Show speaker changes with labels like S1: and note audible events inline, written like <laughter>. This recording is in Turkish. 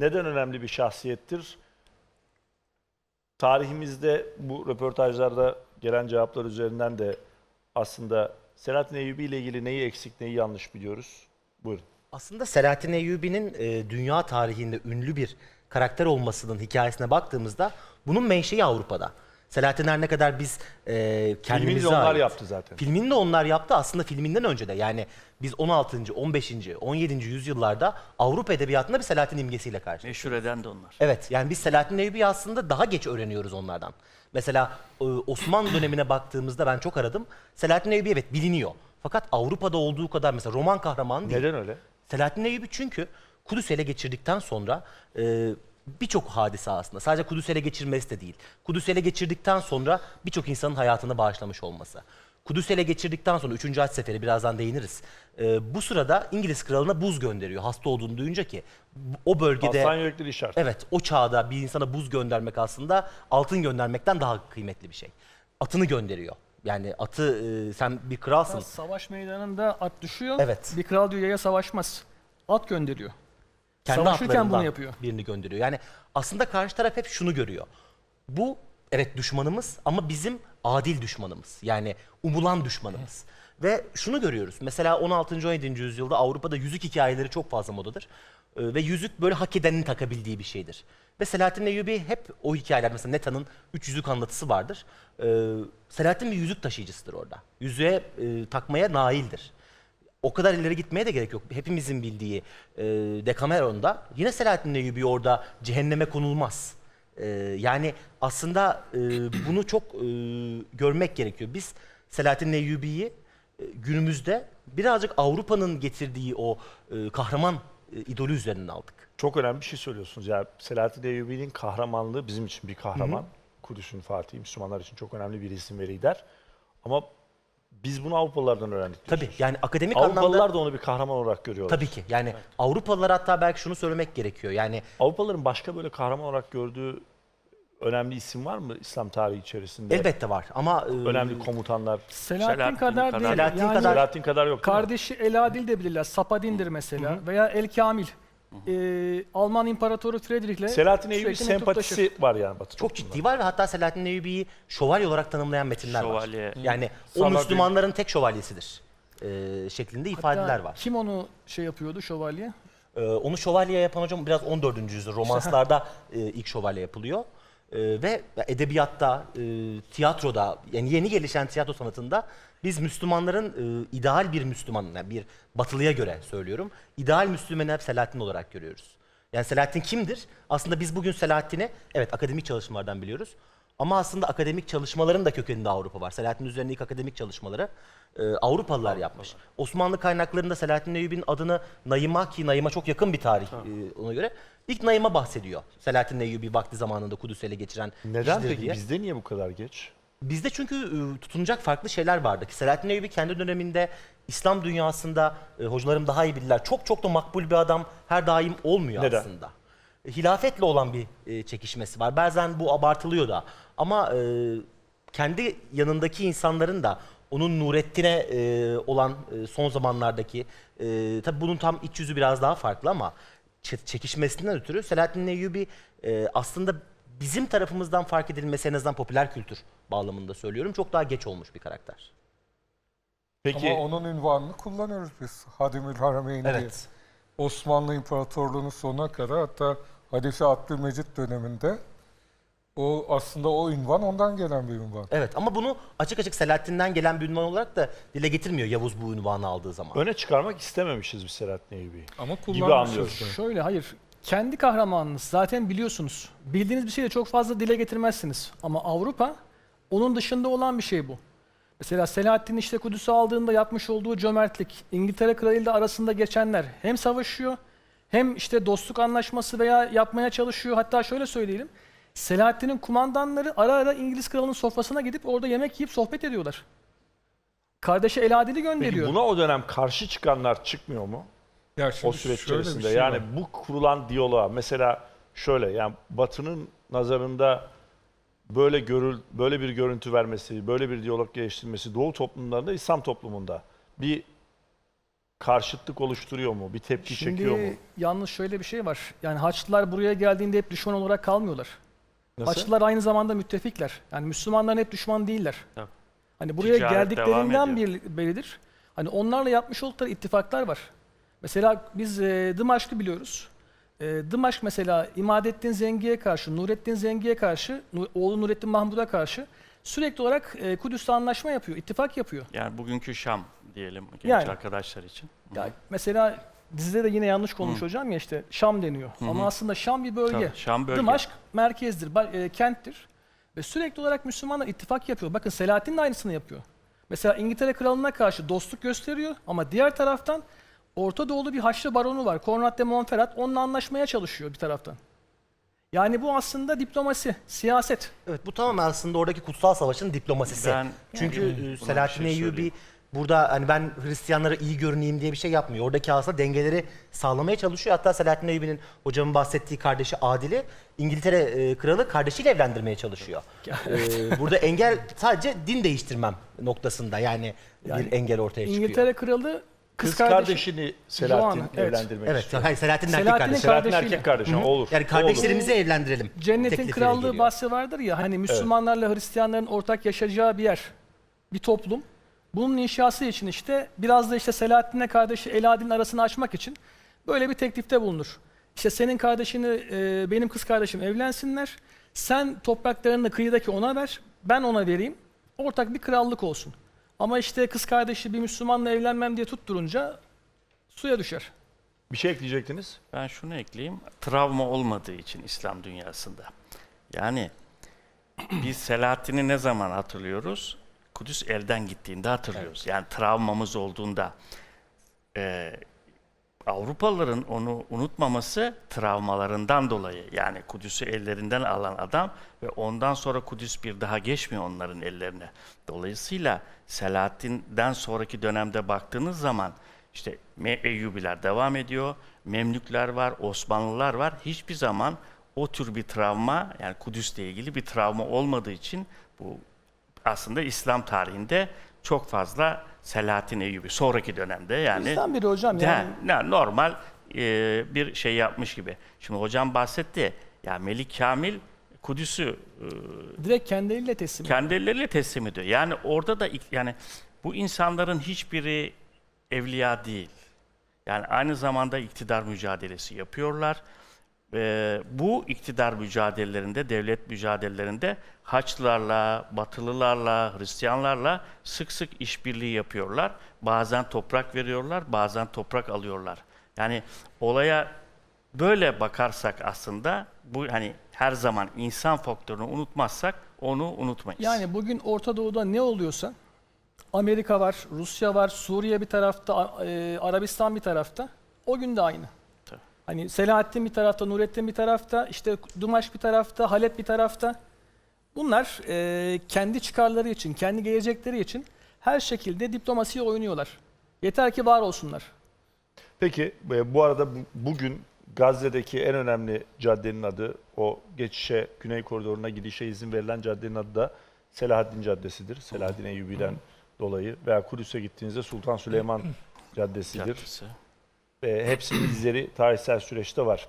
S1: neden önemli bir şahsiyettir? Tarihimizde bu röportajlarda gelen cevaplar üzerinden de aslında Selahattin Eyyubi ile ilgili neyi eksik, neyi yanlış biliyoruz? Buyurun.
S2: Aslında Selahattin Eyyubi'nin e, dünya tarihinde ünlü bir karakter olmasının hikayesine baktığımızda bunun menşei Avrupa'da. Selahattin her ne kadar biz e,
S1: Filmini
S2: kendimize
S1: de onlar
S2: ait-
S1: yaptı zaten.
S2: Filmini de onlar yaptı aslında filminden önce de. Yani biz 16. 15. 17. yüzyıllarda Avrupa edebiyatında bir Selahattin imgesiyle karşılaştık.
S3: Meşhur eden de onlar.
S2: Evet yani biz Selahattin Eyyubi'yi aslında daha geç öğreniyoruz onlardan. Mesela e, Osmanlı dönemine baktığımızda ben çok aradım. Selahattin Eyyubi evet biliniyor. Fakat Avrupa'da olduğu kadar mesela roman kahramanı değil.
S1: Neden öyle?
S2: Selahattin Eyyubi çünkü Kudüs'ü ele geçirdikten sonra e, birçok hadise aslında. Sadece Kudüs'ü ele geçirmesi de değil. Kudüs'ü ele geçirdikten sonra birçok insanın hayatını bağışlamış olması. Kudüs'ü ele geçirdikten sonra 3. Haç Seferi birazdan değiniriz. E, bu sırada İngiliz kralına buz gönderiyor hasta olduğunu duyunca ki o bölgede
S1: Aslan yürekli işaret.
S2: Evet, o çağda bir insana buz göndermek aslında altın göndermekten daha kıymetli bir şey. Atını gönderiyor. Yani atı e, sen bir kralsın.
S4: Savaş meydanında at düşüyor.
S2: Evet.
S4: Bir kral diyor yaya savaşmaz. At gönderiyor.
S2: Kendi
S4: Savaşırken bunu yapıyor.
S2: Birini gönderiyor. Yani aslında karşı taraf hep şunu görüyor. Bu evet düşmanımız ama bizim adil düşmanımız. Yani umulan düşmanımız. Ve şunu görüyoruz. Mesela 16. 17. yüzyılda Avrupa'da yüzük hikayeleri çok fazla modadır. Ee, ve yüzük böyle hak edenin takabildiği bir şeydir. Ve Selahattin Eyyubi hep o hikayeler mesela Neta'nın üç yüzük anlatısı vardır. Ee, Selahattin bir yüzük taşıyıcısıdır orada. Yüzüğe e, takmaya naildir o kadar ileri gitmeye de gerek yok. Hepimizin bildiği e, Decameron'da yine Selahattin Eyyubi orada cehenneme konulmaz. E, yani aslında e, bunu çok e, görmek gerekiyor. Biz Selahattin Eyyubi'yi e, günümüzde birazcık Avrupa'nın getirdiği o e, kahraman e, idolü üzerinden aldık.
S1: Çok önemli bir şey söylüyorsunuz. Yani Selahattin Eyyubi'nin kahramanlığı bizim için bir kahraman. Kudüs'ün Fatihi, Müslümanlar için çok önemli bir isim ve lider. Ama biz bunu Avrupalılardan öğrendik
S2: Tabii
S1: diyorsunuz.
S2: yani akademik anlamda
S1: Avrupalılar da onu bir kahraman olarak görüyorlar.
S2: tabii ki yani Avrupalılar hatta belki şunu söylemek gerekiyor. Yani
S1: Avrupalıların başka böyle kahraman olarak gördüğü önemli isim var mı İslam tarihi içerisinde?
S2: elbette var ama e,
S1: Önemli komutanlar.
S4: Selahattin,
S3: Selahattin
S4: kadar
S3: kadar-
S4: değil.
S2: Selahattin
S4: yani
S2: kadar-
S1: Selahattin kadar yok
S4: kardeşi Eladil de bilirler. Sapadin'dir mesela. Veya El Kamil. Ee, Alman İmparatoru Friedrich'le
S1: Selahattin Eyyubi
S4: sürekli
S1: sempatisi var yani Batı
S2: çok
S1: toplumunda.
S2: ciddi var ve hatta Selahattin Eyyubi'yi şövalye olarak tanımlayan metinler
S3: Şövalye.
S2: var. Yani o
S5: Saladin.
S2: Müslümanların tek şövalyesidir e, şeklinde ifadeler
S4: Hatta
S2: var.
S4: Kim onu şey yapıyordu şövalye?
S2: E, onu şövalye yapan hocam biraz 14. yüzyıl <laughs> romanslarda e, ilk şövalye yapılıyor. E, ve edebiyatta, e, tiyatroda, yani yeni gelişen tiyatro sanatında biz Müslümanların e, ideal bir Müslüman, yani bir batılıya göre söylüyorum, ideal Müslümanı Selahattin olarak görüyoruz. Yani Selahattin kimdir? Aslında biz bugün Selahattin'i evet akademik çalışmalardan biliyoruz. Ama aslında akademik çalışmaların da kökeninde Avrupa var. Selahattin üzerine ilk akademik çalışmaları e, Avrupalılar yapmış. Osmanlı kaynaklarında Selahattin Eyyubi'nin adını Naim'a ki Naim'a çok yakın bir tarih e, ona göre. ilk Naim'a bahsediyor. Selahattin Eyyubi vakti zamanında Kudüs'ü ele geçiren
S1: Neden
S2: kişidir
S1: peki?
S2: diye.
S1: Bizde niye bu kadar geç?
S2: Bizde çünkü e, tutunacak farklı şeyler vardı. Ki Selahattin Eyyubi kendi döneminde İslam dünyasında e, hocalarım daha iyi bilirler. Çok çok da makbul bir adam her daim olmuyor
S1: Neden?
S2: aslında. E, Hilafetle olan bir e, çekişmesi var. Bazen bu abartılıyor da. Ama e, kendi yanındaki insanların da onun Nurettin'e e, olan e, son zamanlardaki e, tabi bunun tam iç yüzü biraz daha farklı ama çe- çekişmesinden ötürü Selahattin Eyyubi e, aslında bizim tarafımızdan fark edilmesi en azından popüler kültür bağlamında söylüyorum. Çok daha geç olmuş bir karakter.
S1: Peki
S5: Ama onun ünvanını kullanıyoruz biz. Hadimül Harameyn diye.
S2: Evet.
S5: Osmanlı İmparatorluğu'nun sonuna kadar hatta Halife Abdülmecit döneminde o aslında o ünvan ondan gelen bir ünvan.
S2: Evet ama bunu açık açık Selahattin'den gelen bir ünvan olarak da dile getirmiyor Yavuz bu ünvanı aldığı zaman.
S1: öne çıkarmak istememişiz biz Selahattin Eyyubi'yi.
S5: Ama
S1: Gibi
S5: kullanmışız.
S1: anlıyoruz.
S4: Şöyle hayır. Kendi kahramanınız zaten biliyorsunuz. Bildiğiniz bir şeyi de çok fazla dile getirmezsiniz. Ama Avrupa onun dışında olan bir şey bu. Mesela Selahattin işte Kudüs'ü aldığında yapmış olduğu cömertlik, İngiltere Kralı arasında geçenler hem savaşıyor hem işte dostluk anlaşması veya yapmaya çalışıyor. Hatta şöyle söyleyelim. Selahattin'in kumandanları ara ara İngiliz kralının sofrasına gidip orada yemek yiyip sohbet ediyorlar. Kardeşi Eladil'i
S1: Peki
S4: gönderiyor.
S1: buna o dönem karşı çıkanlar çıkmıyor mu?
S5: Ya şimdi
S1: o süreç
S5: şöyle bir
S1: içerisinde.
S5: şey
S1: yani
S5: var.
S1: bu kurulan diyaloğa mesela şöyle yani Batı'nın nazarında böyle görül böyle bir görüntü vermesi, böyle bir diyalog geliştirmesi Doğu toplumlarında, İslam toplumunda bir karşıtlık oluşturuyor mu? Bir tepki çekiyor mu?
S4: Şimdi yalnız şöyle bir şey var. Yani Haçlılar buraya geldiğinde hep düşman olarak kalmıyorlar.
S1: Nasıl?
S4: Haçlılar aynı zamanda müttefikler. Yani Müslümanların hep düşman değiller.
S3: Tabii.
S4: Hani buraya
S3: Ticaret
S4: geldiklerinden bir, beridir. Hani onlarla yapmış oldukları ittifaklar var. Mesela biz e, Dımaşk'ı biliyoruz. E, Dımaşk mesela İmadettin Zengi'ye karşı, Nurettin Zengi'ye karşı, Nu- oğlu Nurettin Mahmud'a karşı sürekli olarak e, Kudüs'te anlaşma yapıyor, ittifak yapıyor.
S3: Yani bugünkü Şam diyelim genç
S4: Yani.
S3: arkadaşlar için.
S4: Ya mesela dizide de yine yanlış konmuş hocam ya işte Şam deniyor. Ama aslında Şam bir bölge.
S3: Tabii, Şam bölge.
S4: Dımaşk merkezdir, ba- e, kenttir. Ve sürekli olarak Müslümanlar ittifak yapıyor. Bakın Selahattin de aynısını yapıyor. Mesela İngiltere kralına karşı dostluk gösteriyor ama diğer taraftan Orta Doğulu bir Haçlı baronu var. Konrad de Montferrat onunla anlaşmaya çalışıyor bir taraftan. Yani bu aslında diplomasi, siyaset.
S2: Evet bu tamamen aslında oradaki kutsal savaşın diplomasisi.
S3: Ben-
S2: Çünkü
S3: Yani
S2: e, Selahattin
S3: şey
S2: Eyyubi. Burada hani ben Hristiyanlara iyi görüneyim diye bir şey yapmıyor. Oradaki aslında dengeleri sağlamaya çalışıyor. Hatta Selahattin Eyyubi'nin hocamın bahsettiği kardeşi Adil'i İngiltere e, kralı kardeşiyle evlendirmeye çalışıyor. <laughs> E, burada engel sadece din değiştirmem noktasında yani, bir engel ortaya çıkıyor.
S4: İngiltere kralı kız,
S1: Kız
S4: kardeşi.
S1: kardeşini Selahattin
S4: evet.
S1: evlendirmek
S2: Evet,
S1: istiyor.
S2: hayır Selahattin'in erkek kardeşi.
S1: Selahattin erkek kardeşi olur.
S2: Yani kardeşlerimizi evlendirelim.
S4: Cennetin krallığı
S2: geliyor.
S4: bahsi vardır ya hani Müslümanlarla Hristiyanların ortak yaşayacağı bir yer, bir toplum. Bunun inşası için işte biraz da işte Selahattin'le kardeşi Eladin arasını açmak için böyle bir teklifte bulunur. İşte senin kardeşini e, benim kız kardeşim evlensinler. Sen topraklarını kıyıdaki ona ver, ben ona vereyim. Ortak bir krallık olsun. Ama işte kız kardeşi bir Müslümanla evlenmem diye tutturunca suya düşer.
S1: Bir şey ekleyecektiniz.
S3: Ben şunu ekleyeyim. Travma olmadığı için İslam dünyasında. Yani biz Selahattin'i ne zaman hatırlıyoruz? Kudüs elden gittiğinde hatırlıyoruz. Yani travmamız olduğunda. Ee, Avrupalıların onu unutmaması travmalarından dolayı. Yani Kudüs'ü ellerinden alan adam ve ondan sonra Kudüs bir daha geçmiyor onların ellerine. Dolayısıyla Selahattin'den sonraki dönemde baktığınız zaman işte Eyyubiler devam ediyor, Memlükler var, Osmanlılar var. Hiçbir zaman o tür bir travma yani Kudüs'le ilgili bir travma olmadığı için bu aslında İslam tarihinde çok fazla Selahattin Eyyubi sonraki dönemde yani
S4: Bizden biri hocam
S3: de-
S4: yani.
S3: ne, normal e, bir şey yapmış gibi. Şimdi hocam bahsetti. Ya Melik Kamil Kudüs'ü e,
S4: Direkt kendi eliyle teslim
S3: kendi elleriyle teslim ediyor. Yani orada da yani bu insanların hiçbiri evliya değil. Yani aynı zamanda iktidar mücadelesi yapıyorlar. Ee, bu iktidar mücadelelerinde, devlet mücadelelerinde Haçlılarla, Batılılarla, Hristiyanlarla sık sık işbirliği yapıyorlar. Bazen toprak veriyorlar, bazen toprak alıyorlar. Yani olaya böyle bakarsak aslında bu hani her zaman insan faktörünü unutmazsak onu unutmayız.
S4: Yani bugün Orta Doğu'da ne oluyorsa Amerika var, Rusya var, Suriye bir tarafta, e, Arabistan bir tarafta. O gün de aynı. Hani Selahattin bir tarafta, Nurettin bir tarafta, işte Dumaş bir tarafta, Halep bir tarafta. Bunlar e, kendi çıkarları için, kendi gelecekleri için her şekilde diplomasiye oynuyorlar. Yeter ki var olsunlar.
S1: Peki e, bu arada bu- bugün Gazze'deki en önemli caddenin adı, o geçişe, Güney Koridoru'na gidişe izin verilen caddenin adı da Selahaddin Caddesi'dir. Selahaddin Eyyubi'den dolayı. Veya Kudüs'e gittiğinizde Sultan Süleyman <clears throat> Caddesi'dir.
S3: Caddesi.
S1: E, hepsinin izleri tarihsel süreçte var.